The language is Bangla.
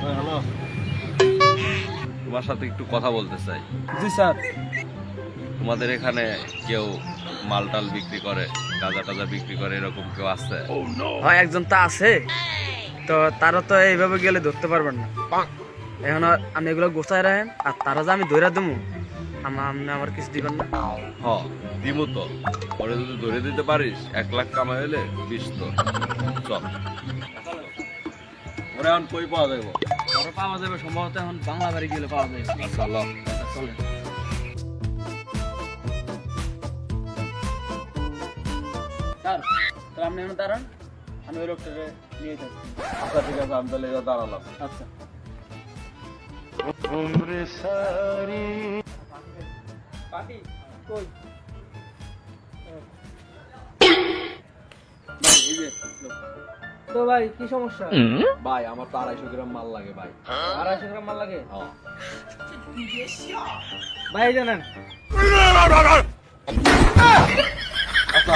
হ্যালো তোমার সাথে একটু কথা বলতে চাই। জি স্যার। তোমাদের এখানে কেউ মাল টাল বিক্রি করে গাঁজা টাজা বিক্রি করে এরকম কেউ আছে? হয় একজন তো আছে। তো তারা তো এইভাবে গেলে ধরতে পারবেন না। এখন আমি এগুলো গোছায় রাখেন আর তারা যে আমি ধরে দেবো আমার আপনি আমার কিছু দিবেন না। হ দিমু তো। পরে যদি ধরে দিতে পারিস এক লাখ কামাই হলে বিশ তো। চল। ওরে এখন কই পাওয়া যাব পরে পাওয়া যাবে সম্ভবত এখন বাংলা বাড়ি গেলে পাওয়া যাবে আচ্ছা ল স্যার তাহলে আপনি এখন দাঁড়ান আমি ওই লোকটাকে নিয়ে যাচ্ছি। আচ্ছা ঠিক আছে আমি তাহলে দাঁড়ালাম। আচ্ছা। পাটি কই? এই যে লোক। তো ভাই কি সমস্যা? ভাই আমার তো আড়াইশো গ্রাম মাল লাগে ভাই। আড়াইশো গ্রাম মাল লাগে? হ্যাঁ। ভাই জানেন আচ্ছা